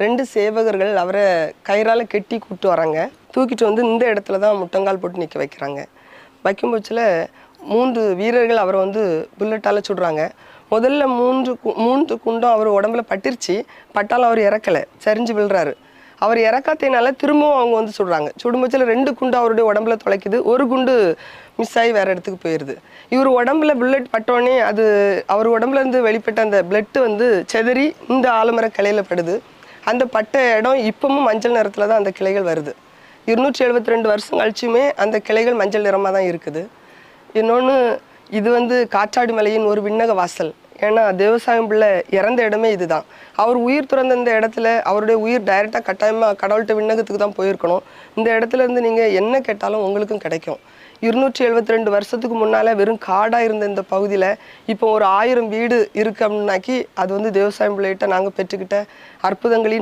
ரெண்டு சேவகர்கள் அவரை கயிறால் கெட்டி கூப்பிட்டு வராங்க. தூக்கிட்டு வந்து இந்த இடத்துல தான் முட்டங்கால் போட்டு நிற்க வைக்கிறாங்க. வைக்கும் பட்சத்தில் மூன்று வீரர்கள் அவரை வந்து புல்லட்டால் சுடுறாங்க. முதல்ல மூன்று கு- மூன்று குண்டும் அவர் உடம்புல பட்டிருச்சு. பட்டாலும் அவர் இறக்கலை. சரிஞ்சு விழுறாரு. அவர் இறக்காத்தினால திரும்பவும் அவங்க வந்து சுடுறாங்க. சுடும்பட்சத்தில் ரெண்டு குண்டு அவருடைய உடம்புல தொலைக்குது. ஒரு குண்டு மிஸ் ஆகி வேற இடத்துக்கு போயிடுது இவர் உடம்புல புல்லட் பட்டோடனே அது அவர் உடம்புல இருந்து வெளிப்பட்ட அந்த பிளட்டு வந்து செதறி இந்த ஆலமர கலையில் படுது. அந்த பட்ட இடம் இப்பவும் மஞ்சள் நிறத்தில் தான் அந்த கிளைகள் வருது. இருநூற்றி எழுபத்தி ரெண்டு வருஷம் கழிச்சுமே அந்த கிளைகள் மஞ்சள் நிறமாக தான் இருக்குது. இன்னொன்று இது வந்து காற்றாடி மலையின் ஒரு விண்ணக வாசல். ஏன்னா தேவசாயம் பிள்ளை இறந்த இடமே இதுதான். அவர் உயிர் துறந்த இந்த இடத்துல அவருடைய உயிர் டைரெக்டாக கட்டாயமாக கடவுள்கிட்ட விண்ணகத்துக்கு தான் போயிருக்கணும். இந்த இடத்துல இருந்து நீங்கள் என்ன கேட்டாலும் உங்களுக்கும் கிடைக்கும். இருநூற்றி எழுபத்தி ரெண்டு வருஷத்துக்கு முன்னால் வெறும் காடாக இருந்த இந்த பகுதியில் இப்போ ஒரு ஆயிரம் வீடு இருக்கு அப்படின்னாக்கி அது வந்து தேவசாயம் பிள்ளைகிட்ட நாங்கள் பெற்றுக்கிட்ட அற்புதங்களின்